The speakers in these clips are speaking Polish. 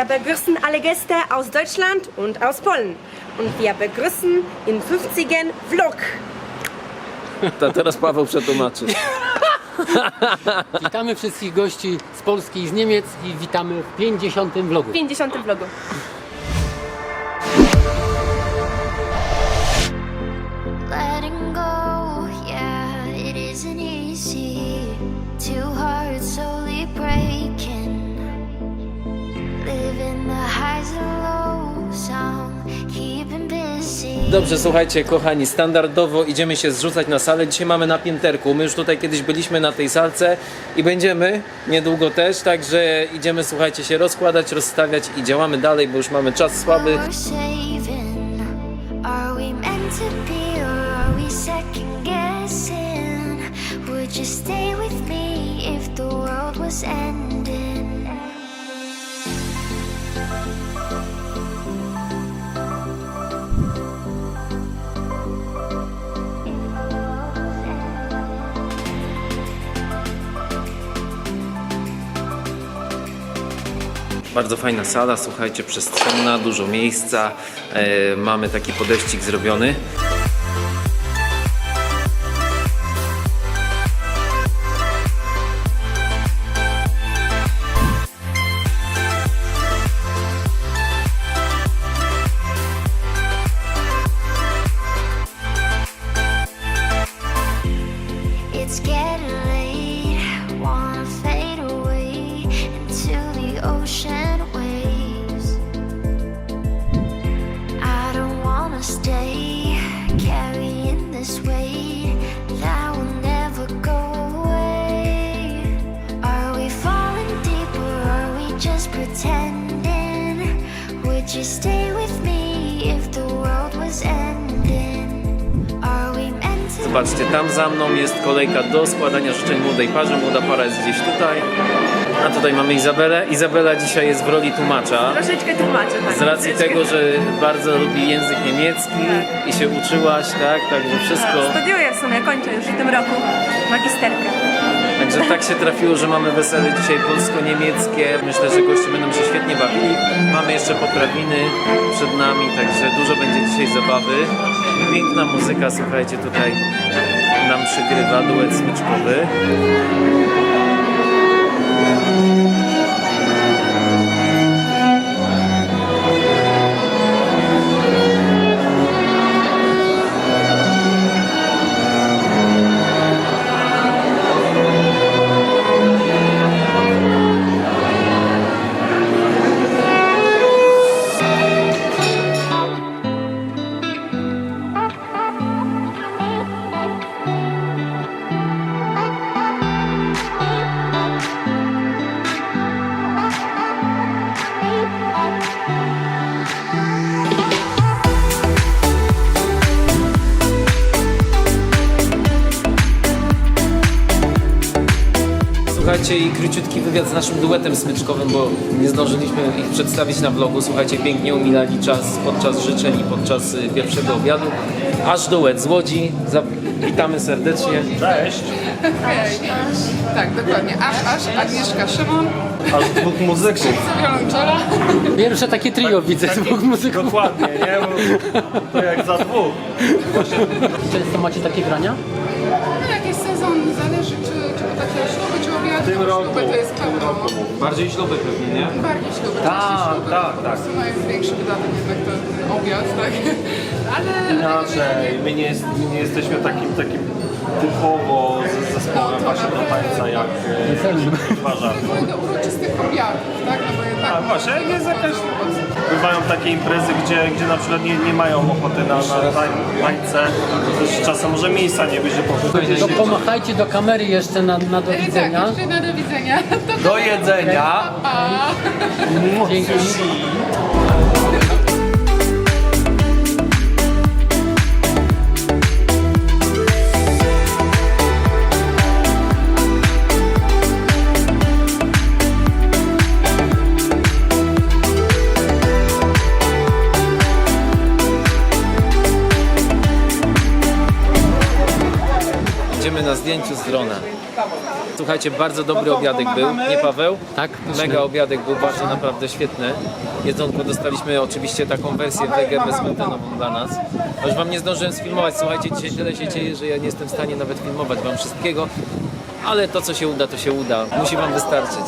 Wir begrüßen alle Gäste aus Deutschland und aus Polen. Und wir begrüßen im 50. Vlog. To teraz Paweł przetłumaczy. Witamy wszystkich gości z Polski i z Niemiec i witamy w 50. vlogu. 50. vlogu. Dobrze, słuchajcie, kochani, standardowo idziemy się zrzucać na salę. Dzisiaj mamy na pięterku. My już tutaj kiedyś byliśmy na tej salce i będziemy niedługo też, także idziemy, słuchajcie, się rozkładać, rozstawiać i działamy dalej, bo już mamy czas słaby. Stay with me if the world was ending? Bardzo fajna sala, słuchajcie, przestrzenna, dużo miejsca. E, mamy taki podejścik zrobiony. Zobaczcie, tam za mną jest kolejka do składania życzeń młodej parze. Młoda para jest gdzieś tutaj. A tutaj mamy Izabelę. Izabela dzisiaj jest w roli tłumacza. Troszeczkę tłumaczę. Tak. Z racji tego, że bardzo lubi język niemiecki i się uczyłaś, tak? Także wszystko. Studiuję w sumie, kończę już w tym roku magisterkę. Także tak się trafiło, że mamy wesele dzisiaj polsko-niemieckie. Myślę, że goście będą się świetnie bawili. Mamy jeszcze poprawiny przed nami, także dużo będzie dzisiaj zabawy. Piękna muzyka, słuchajcie, tutaj nam przygrywa duet smyczkowy. Króciutki wywiad z naszym duetem smyczkowym, bo nie zdążyliśmy ich przedstawić na vlogu. Słuchajcie, pięknie umilali czas podczas życzeń i podczas y, pierwszego obiadu. Aż duet z Łodzi. Witamy serdecznie. Cześć! Tak, dokładnie. Aż, aż, Agnieszka Szymon, Aż dwóch muzyków. Pierwsze takie trio widzę z dwóch muzyków. Dokładnie, nie? Bo to jak za dwóch. Często macie takie grania? No jakiś sezon, zależy czy, takie śluby, czy tym roku. Śluby to jest tym pełno. roku. Bardziej śluby pewnie, nie? Bardziej śluby. Tak, częściej śluby, tak, po tak. prostu mają większy wydatek jednak ten obiad, tak? Ale... Inaczej, my nie, jest, my nie jesteśmy takim, takim typowo z- zespołem właśnie do tańca jak e, Warzar. ale do uroczystych obiadów, tak? No bo jednak... A właśnie, jak jest jakaś... Bywają takie imprezy, gdzie, gdzie na przykład nie, nie mają ochoty na, na tań, tańce, też czasem może miejsca nie być, że po To pomachajcie do kamery jeszcze na, na do Tak, widzenia. jeszcze na do widzenia. To Do jedzenia! Dzięki. Zdjęciu z drona. Słuchajcie, bardzo dobry obiadek był, nie Paweł? Tak? Mega obiadek był bardzo naprawdę świetny. Jedzonko dostaliśmy oczywiście taką wersję wege bezglutenową dla nas. A Już wam nie zdążyłem sfilmować, słuchajcie, dzisiaj tyle się dzieje, że ja nie jestem w stanie nawet filmować wam wszystkiego. Ale to co się uda, to się uda. Musi wam wystarczyć.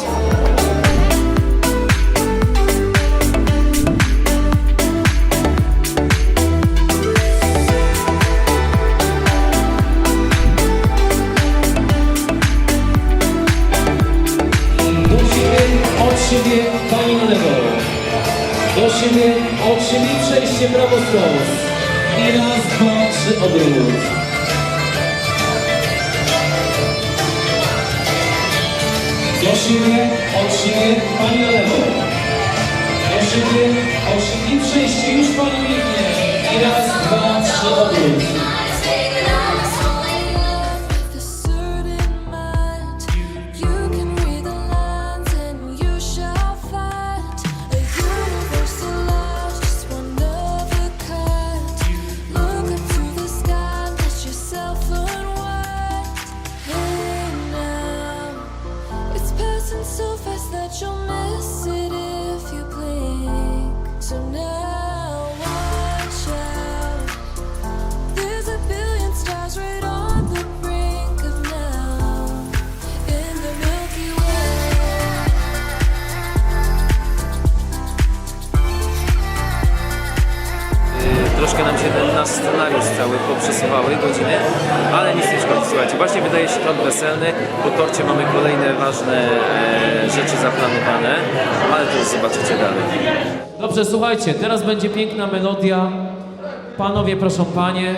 Tort weselny. Po torcie mamy kolejne ważne e, rzeczy zaplanowane, ale to już zobaczycie dalej. Dobrze, słuchajcie, teraz będzie piękna melodia. Panowie, proszę panie.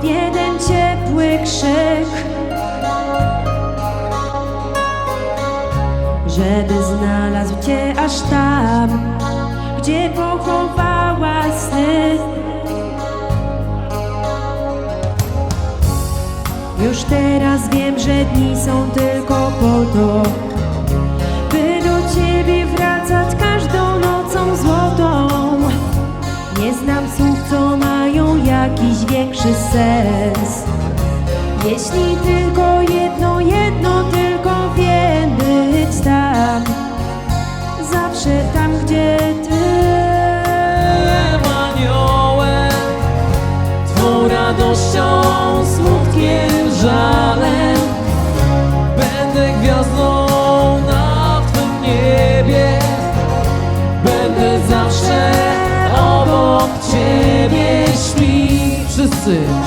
W jeden ciepły krzyk. żeby znalazł Cię aż tam, gdzie pochowała sny. Już teraz wiem, że dni są tylko po to, by do Ciebie wracać każdą nocą złotą. Nie znam słów, co mają jakiś większy sens. Jeśli tylko jedno, jedno tylko wiem być tam син.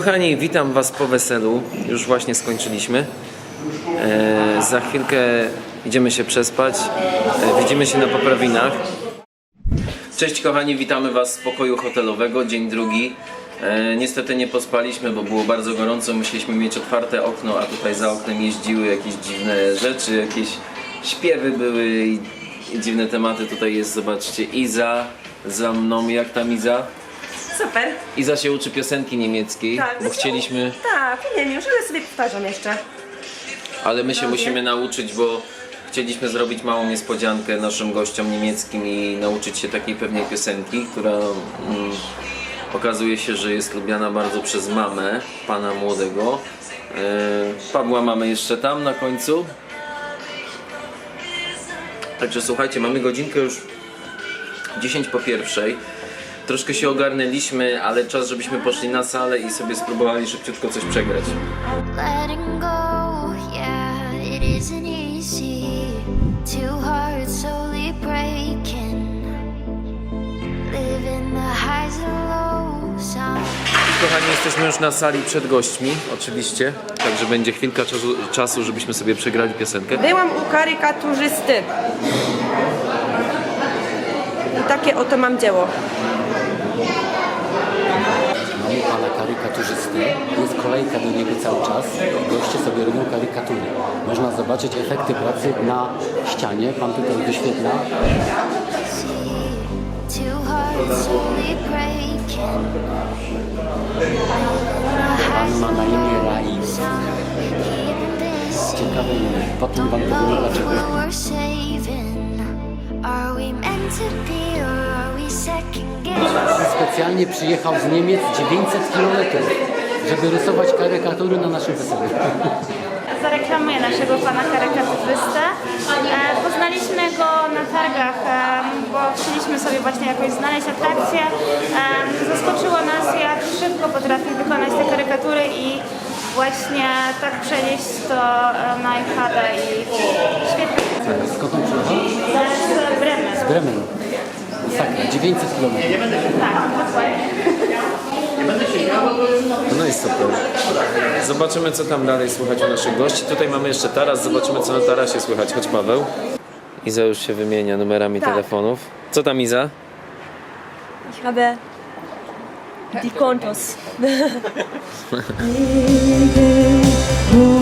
Kochani, witam Was po weselu. Już właśnie skończyliśmy. E, za chwilkę idziemy się przespać. E, widzimy się na poprawinach. Cześć kochani, witamy Was z pokoju hotelowego, dzień drugi. E, niestety nie pospaliśmy, bo było bardzo gorąco, musieliśmy mieć otwarte okno, a tutaj za oknem jeździły jakieś dziwne rzeczy, jakieś śpiewy były i, i dziwne tematy. Tutaj jest, zobaczcie, Iza za mną, jak tam Iza? Super. Iza się uczy piosenki niemieckiej, Tak, bo chcieliśmy, Tak, wiem już, ale sobie powtarzam jeszcze. ale my się musimy nauczyć, bo chcieliśmy zrobić małą niespodziankę naszym gościom niemieckim i nauczyć się takiej pewnej piosenki, która mm, okazuje się, że jest lubiana bardzo przez mamę pana młodego. E, Pawła mamy jeszcze tam na końcu. Także słuchajcie, mamy godzinkę już 10 po pierwszej. Troszkę się ogarnęliśmy, ale czas, żebyśmy poszli na salę i sobie spróbowali szybciutko coś przegrać. Letting go, yeah, it isn't easy. Two hearts slowly breaking. Living the highs and lows. Some Kochani, jesteśmy już na sali przed gośćmi, oczywiście. Także będzie chwilka czasu, czasu żebyśmy sobie przegrali piosenkę. Byłam u karykaturzysty. I takie oto mam dzieło. Mamy pana karykaturzystę, jest kolejka do niego cały czas. Goście sobie robią karykatury. Można zobaczyć efekty pracy na ścianie. Pan tutaj wyświetla. Pan ma na imię busy. Ciekawe imię. Potem wam powiem dlaczego. Specjalnie przyjechał z Niemiec 900 km, żeby rysować karykatury na naszym weselu. zareklamuję naszego pana karykaturzystę. E, poznaliśmy go na targach, e, bo chcieliśmy sobie właśnie jakoś znaleźć atrakcję. E, zaskoczyło nas, jak szybko potrafi wykonać te karykatury i właśnie tak przenieść to e, na iPada i świetnie. Skąd on przyjechał? Z Bremen. Z Bremen. Masakra, 900 km. Tak, dokładnie. No i super. Zobaczymy, co tam dalej słychać u naszych gości. Tutaj mamy jeszcze taras, zobaczymy, co na tarasie słychać. Chodź, Paweł. Iza już się wymienia numerami telefonów. Co tam, Iza? Ich habe de contos.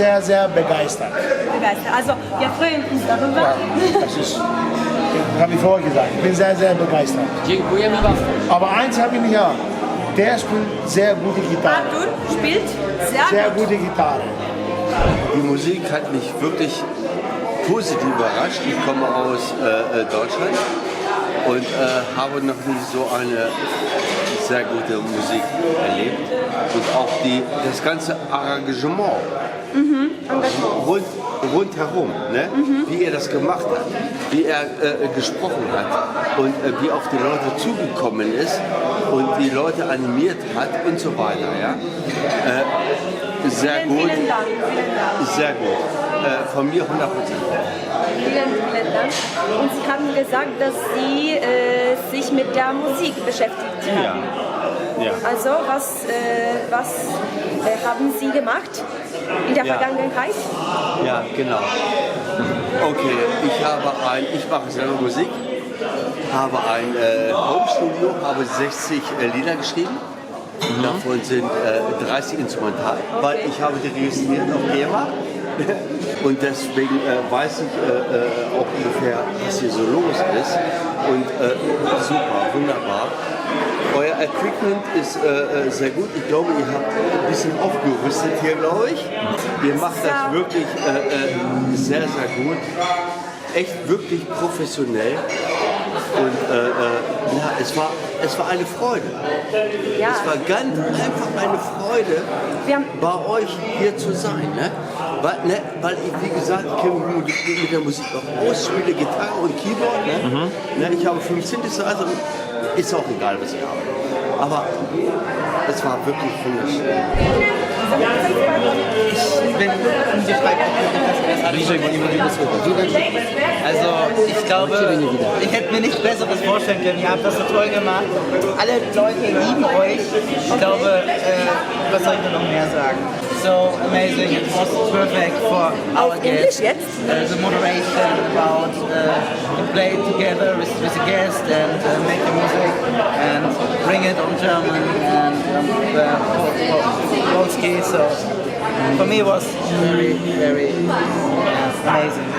sehr, sehr, begeistert. Begeistert. Also, wir freuen uns darüber. Das ist, das habe ich vorher gesagt. Ich bin sehr, sehr begeistert. Dziękujemy. Aber eins habe ich nicht. Der spielt sehr gute Gitarre. Arthur spielt sehr, Sehr gut. gute Gitarre. Die Musik hat mich wirklich positiv überrascht. Ich komme aus äh, äh, Deutschland und äh, habe noch nicht so eine sehr gute Musik erlebt. Und auch die, das ganze Arrangement rund, rundherum, ne? wie er das gemacht hat, wie er äh, gesprochen hat und äh, wie auf die Leute zugekommen ist und die Leute animiert hat und so weiter. Ja? Äh, sehr Vielen, gut. vielen Dank. Vielen Dank. Sehr gut. Äh, von mir 100 Prozent. Vielen, vielen Dank. Und Sie haben gesagt, dass Sie äh, sich mit der Musik beschäftigt haben. Ja. Also, was, äh, was äh, haben Sie gemacht in der Ja. Vergangenheit? Ja, genau. Okay, ich habe ein, ich mache selber Musik, habe ein äh, Homestudio, habe 60 äh, Lieder geschrieben. Davon sind äh, 30 instrumental, weil ich habe die registriert auf GEMA. Und deswegen äh, weiß ich äh, äh, auch ungefähr, was hier so los ist. Und äh, super, wunderbar. Euer Equipment ist äh, äh, sehr gut. Ich glaube, ihr habt ein bisschen aufgerüstet hier, glaube ich. Ihr macht das wirklich äh, äh, sehr, sehr gut. Echt wirklich professionell. Und äh, äh, ja, es war, es war eine Freude. Ja. Es war ganz einfach eine Freude, bei euch hier zu sein. Ne? Weil, ne, weil ich, wie gesagt, mit, der Musik auch aus, spiele Gitarre und Keyboard. Ne? Ne, ich habe fünf Synthesizer, ist auch egal, was ich habe. Aber es war wirklich wunderschön. Ich bin ungefragt Also ich glaube, ich hätte mir nichts Besseres vorstellen können. Ihr habt das so toll gemacht. Alle Leute lieben euch. Ich glaube, äh, was soll ich da noch mehr sagen? So amazing, it was perfect for our guests. Uh, the moderation about uh, to play together with, with the guest and uh, make the music and bring it on German and um, the Pol- So for me it was very, very amazing.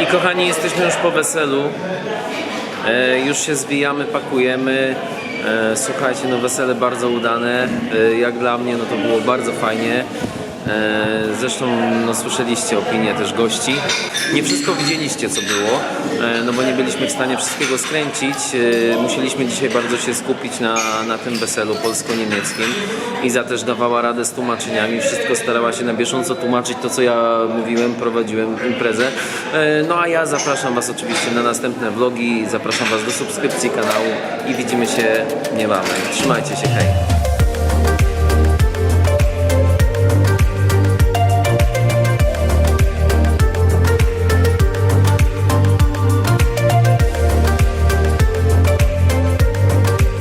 I kochani, jesteśmy już po weselu. E, już się zwijamy, pakujemy. E, słuchajcie, no wesele bardzo udane. E, jak dla mnie, no to było bardzo fajnie. E, zresztą no, słyszeliście opinię też gości. Nie wszystko widzieliście, co było, e, no bo nie byliśmy w stanie wszystkiego skręcić. E, musieliśmy dzisiaj bardzo się skupić na, na tym weselu polsko-niemieckim. Iza też dawała radę z tłumaczeniami, wszystko starała się na bieżąco tłumaczyć to, co ja mówiłem, prowadziłem imprezę. No a ja zapraszam Was oczywiście na następne vlogi, zapraszam Was do subskrypcji kanału i widzimy się niebawem. Trzymajcie się, hej!